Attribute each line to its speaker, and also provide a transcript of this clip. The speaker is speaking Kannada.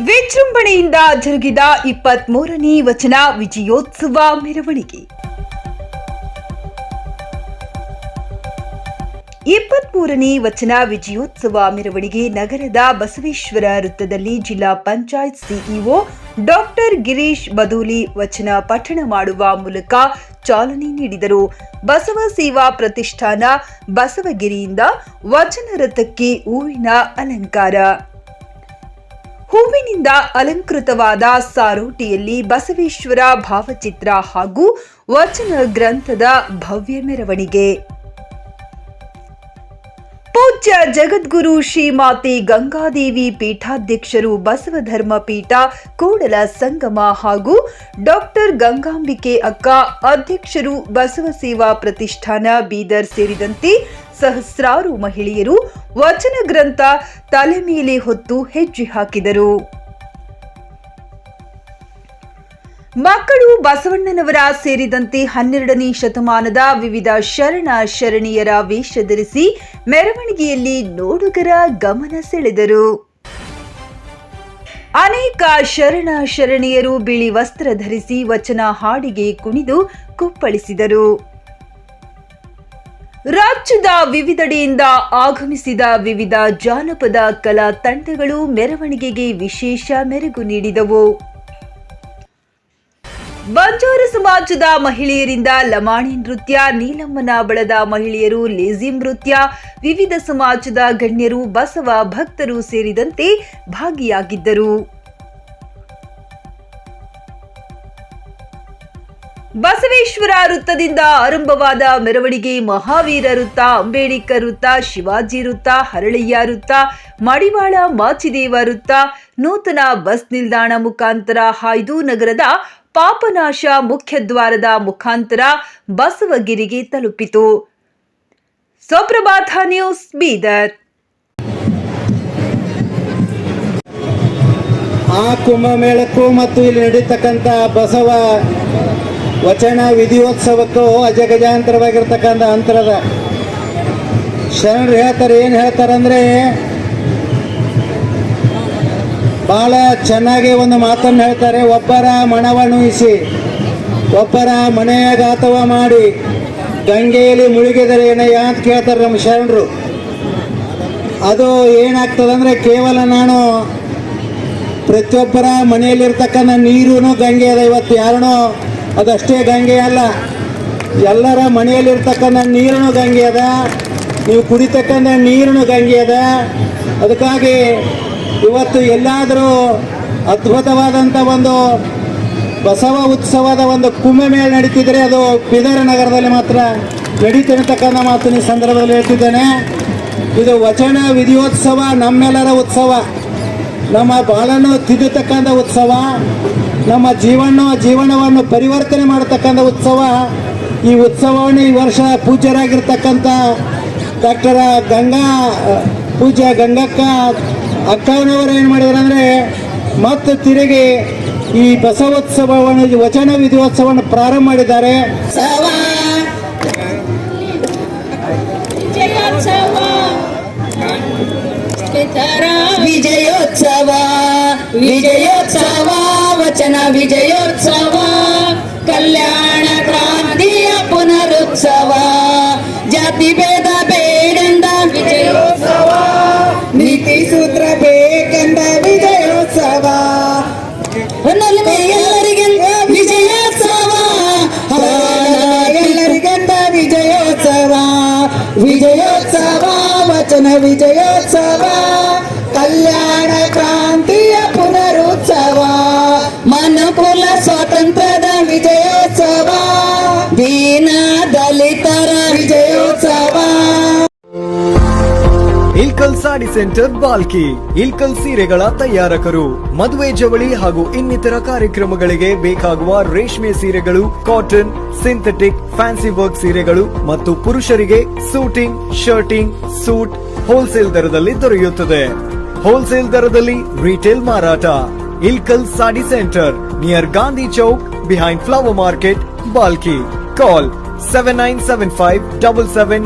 Speaker 1: ವಿಜೃಂಭಣೆಯಿಂದ ಜರುಗಿದ ಇಪ್ಪತ್ತ್ ಮೂರನೇ ವಚನ ವಿಜಯೋತ್ಸವ ಮೆರವಣಿಗೆ. ಇಪ್ಪತ್ತ್ ಮೂರನೇ ವಚನ ವಿಜಯೋತ್ಸವ ಮೆರವಣಿಗೆ ನಗರದ ಬಸವೇಶ್ವರ ವೃತ್ತದಲ್ಲಿ ಜಿಲ್ಲಾ ಪಂಚಾಯತ್ ಸಿಇಒ ಡಾಕ್ಟರ್ ಗಿರೀಶ್ ಬದೂಲಿ ವಚನ ಪಠಣ ಮಾಡುವ ಮೂಲಕ ಚಾಲನೆ ನೀಡಿದರು. ಬಸವ ಸೇವಾ ಪ್ರತಿಷ್ಠಾನ ಬಸವಗಿರಿಯಿಂದ ವಚನ ರಥಕ್ಕೆ ಹೂವಿನ ಅಲಂಕಾರ. ಹೂವಿನಿಂದ ಅಲಂಕೃತವಾದ ಸಾರೋಟಿಯಲ್ಲಿ ಬಸವೇಶ್ವರ ಭಾವಚಿತ್ರ ಹಾಗೂ ವಚನ ಗ್ರಂಥದ ಭವ್ಯ ಮೆರವಣಿಗೆ. ಪೂಜ್ಯ ಜಗದ್ಗುರು ಶ್ರೀಮಾತೆ ಗಂಗಾದೇವಿ ಪೀಠಾಧ್ಯಕ್ಷರು ಬಸವಧರ್ಮ ಪೀಠ, ಕೂಡಲ ಸಂಗಮ ಹಾಗೂ ಡಾಕ್ಟರ್ ಗಂಗಾಂಬಿಕೆ ಅಕ್ಕ ಅಧ್ಯಕ್ಷರು ಬಸವ ಸೇವಾ ಪ್ರತಿಷ್ಠಾನ ಬೀದರ್ ಸೇರಿದಂತೆ ಸಹಸ್ರಾರು ಮಹಿಳೆಯರು ವಚನ ಗ್ರಂಥ ತಲೆ ಮೇಲೆ ಹೊತ್ತು ಹೆಜ್ಜೆ ಹಾಕಿದರು. ಮಕ್ಕಳು ಬಸವಣ್ಣನವರ ಸೇರಿದಂತೆ ಹನ್ನೆರಡನೇ ಶತಮಾನದ ವಿವಿಧ ಶರಣ ಶರಣಿಯರ ವೇಷ ಧರಿಸಿ ಮೆರವಣಿಗೆಯಲ್ಲಿ ನೋಡುಗರ ಗಮನ ಸೆಳೆದರು. ಅನೇಕ ಶರಣ ಶರಣಿಯರು ಬಿಳಿ ವಸ್ತ್ರ ಧರಿಸಿ ವಚನ ಹಾಡಿಗೆ ಕುಣಿದು ಕುಪ್ಪಳಿಸಿದರು. ರಾಜ್ಯದ ವಿವಿಧೆಡೆಯಿಂದ ಆಗಮಿಸಿದ ವಿವಿಧ ಜಾನಪದ ಕಲಾ ತಂಡಗಳು ಮೆರವಣಿಗೆಗೆ ವಿಶೇಷ ಮೆರುಗು ನೀಡಿದವು. ಬಂಜಾರ ಸಮಾಜದ ಮಹಿಳೆಯರಿಂದ ಲಮಾಣಿ ನೃತ್ಯ, ನೀಲಮ್ಮನ ಬಳದ ಮಹಿಳೆಯರು ಲೇಜಿ ನೃತ್ಯ, ವಿವಿಧ ಸಮಾಜದ ಗಣ್ಯರು ಬಸವ ಭಕ್ತರು ಸೇರಿದಂತೆ ಭಾಗಿಯಾಗಿದ್ದರು. ಬಸವೇಶ್ವರ ವೃತ್ತದಿಂದ ಆರಂಭವಾದ ಮೆರವಣಿಗೆ ಮಹಾವೀರ ವೃತ್ತ, ಅಂಬೇಡ್ಕರ್ ವೃತ್ತ, ಶಿವಾಜಿ ವೃತ್ತ, ಹರಳಯ್ಯ ವೃತ್ತ, ಮಡಿವಾಳ ಮಾಚಿದೇವ ವೃತ್ತ, ನೂತನ ಬಸ್ ನಿಲ್ದಾಣ ಮುಖಾಂತರ ಹಾಯ್ದು ನಗರದ ಪಾಪನಾಶ ಮುಖ್ಯದ್ವಾರದ ಮುಖಾಂತರ ಬಸವಗಿರಿಗೆ ತಲುಪಿತು. ಸುಪ್ರಭಾತ ನ್ಯೂಸ್, ಬೀದರ್.
Speaker 2: ಆ ಕುಂಭಮೇಳಕ್ಕೂ ಮತ್ತು ಇಲ್ಲಿ ನಡೀತಕ್ಕಂಥ ಬಸವ ವಚನ ವಿಧಿಯೋತ್ಸವಕ್ಕೂ ಅಜಗಜಾಂತರವಾಗಿರ್ತಕ್ಕಂಥ ಅಂತರದ ಶರಣರು ಹೇಳ್ತಾರೆ, ಏನು ಹೇಳ್ತಾರಂದ್ರೆ ಭಾಳ ಚೆನ್ನಾಗಿ ಒಂದು ಮಾತನ್ನು ಹೇಳ್ತಾರೆ, ಒಬ್ಬರ ಮಣವನ್ನುಯಿಸಿ ಒಬ್ಬರ ಮನೆಯ ಗಾತವ ಮಾಡಿ, ಗಂಗೆಯಲ್ಲಿ ಮುಳುಗಿದರೆ ಏನಯ್ಯ ಅಂತ ಕೇಳ್ತಾರೆ ನಮ್ಮ ಶರಣರು. ಅದು ಏನಾಗ್ತದಂದ್ರೆ, ಕೇವಲ ನಾನು ಪ್ರತಿಯೊಬ್ಬರ ಮನೆಯಲ್ಲಿರ್ತಕ್ಕಂಥ ನೀರು ಗಂಗೆ ಅದ ಇವತ್ತು ಯಾರನೋ ಅದಷ್ಟೇ ಗಂಗೆ ಅಲ್ಲ, ಎಲ್ಲರ ಮನೆಯಲ್ಲಿರ್ತಕ್ಕಂಥ ನೀರನ್ನು ಗಂಗೆ ಅದ, ನೀವು ಕುಡಿತಕ್ಕಂಥ ನೀರನ್ನು ಗಂಗೆ ಅದ. ಅದಕ್ಕಾಗಿ ಇವತ್ತು ಎಲ್ಲಾದರೂ ಅದ್ಭುತವಾದಂಥ ಒಂದು ಬಸವ ಉತ್ಸವದ ಒಂದು ಕುಂಭಮೇಳ ನಡೀತಿದ್ರೆ ಅದು ಬೀದರ ನಗರದಲ್ಲಿ ಮಾತ್ರ ನಡೀತಿರತಕ್ಕಂಥ ಮಾತು ಈ ಸಂದರ್ಭದಲ್ಲಿ ಹೇಳ್ತಿದ್ದೇನೆ. ಇದು ವಚನ ವಿಧಿಯೋತ್ಸವ, ನಮ್ಮೆಲ್ಲರ ಉತ್ಸವ. ನಮ್ಮ ಬಾಳನ್ನು ತಿದ್ದುತಕ್ಕಂಥ ಉತ್ಸವ. ನಮ್ಮ ಜೀವನ, ಜೀವನವನ್ನು ಪರಿವರ್ತನೆ ಮಾಡತಕ್ಕಂಥ ಉತ್ಸವ. ಈ ಉತ್ಸವವನ್ನು ಈ ವರ್ಷ ಪೂಜ್ಯರಾಗಿರ್ತಕ್ಕಂಥ ಡಾಕ್ಟರ್ ಗಂಗಾ, ಪೂಜ್ಯ ಗಂಗಕ್ಕ ಅಕ್ಕನವರು ಏನು ಮಾಡಿದ್ರು ಅಂದರೆ ಮತ್ತು ತಿರುಗಿ ಈ ಬಸವೋತ್ಸವವನ್ನು ವಚನ ವಿಧಿಯೋತ್ಸವವನ್ನು ಪ್ರಾರಂಭ ಮಾಡಿದ್ದಾರೆ.
Speaker 3: ವಿಜಯೋತ್ಸವ. ವಿಜಯೋತ್ಸವ. ವಚನ ವಿಜಯೋತ್ಸವ, ಕಲ್ಯಾಣ ಕ್ರಾಂತಿಯ ಪುನರುತ್ಸವ, ಜಾತಿ ಭೇದ ಬೇಡೆಂದ ವಿಜಯೋತ್ಸವ,
Speaker 2: ನೀತಿ ಸೂತ್ರ ಬೇಕೆಂದ ವಿಜಯೋತ್ಸವ.
Speaker 3: ವಿಜಯೋತ್ಸವ,
Speaker 2: ವಚನ ವಿಜಯೋತ್ಸವ, ಕಲ್ಯಾಣ ಕ್ರಾಂತಿಯ ಪುನರುತ್ಸವ.
Speaker 3: ಮನುಕುಲ ಸ್ವಾತಂತ್ರ್ಯದ ವಿಜಯೋತ್ಸವ ದೀನ ದಲಿತರ
Speaker 2: ವಿಜಯೋತ್ಸವ.
Speaker 4: ಇಲ್ಕಲ್ ಸಾಡಿ ಸೆಂಟರ್ ಬಾಲ್ಕಿ, ಇಲ್ಕಲ್ ಸೀರೆಗಳ ತಯಾರಕರು, ಮದುವೆ ಜವಳಿ ಹಾಗೂ ಇನ್ನಿತರ ಕಾರ್ಯಕ್ರಮಗಳಿಗೆ ಬೇಕಾಗುವ ರೇಷ್ಮೆ ಸೀರೆಗಳು, ಕಾಟನ್, ಸಿಂಥೆಟಿಕ್, ಫ್ಯಾನ್ಸಿ ವರ್ಕ್ ಸೀರೆಗಳು ಮತ್ತು ಪುರುಷರಿಗೆ ಸೂಟಿಂಗ್, ಶರ್ಟಿಂಗ್, ಸೂಟ್, ಹೋಲ್ಸೇಲ್ ದರದಲ್ಲಿ ದೊರೆಯುತ್ತದೆ. ಹೋಲ್ಸೇಲ್ ದರದಲ್ಲಿ ರಿಟೇಲ್ ಮಾರಾಟ. Ilkal Sadi Center near Gandhi Chowk behind Flower Market, Balki. Call 7975 77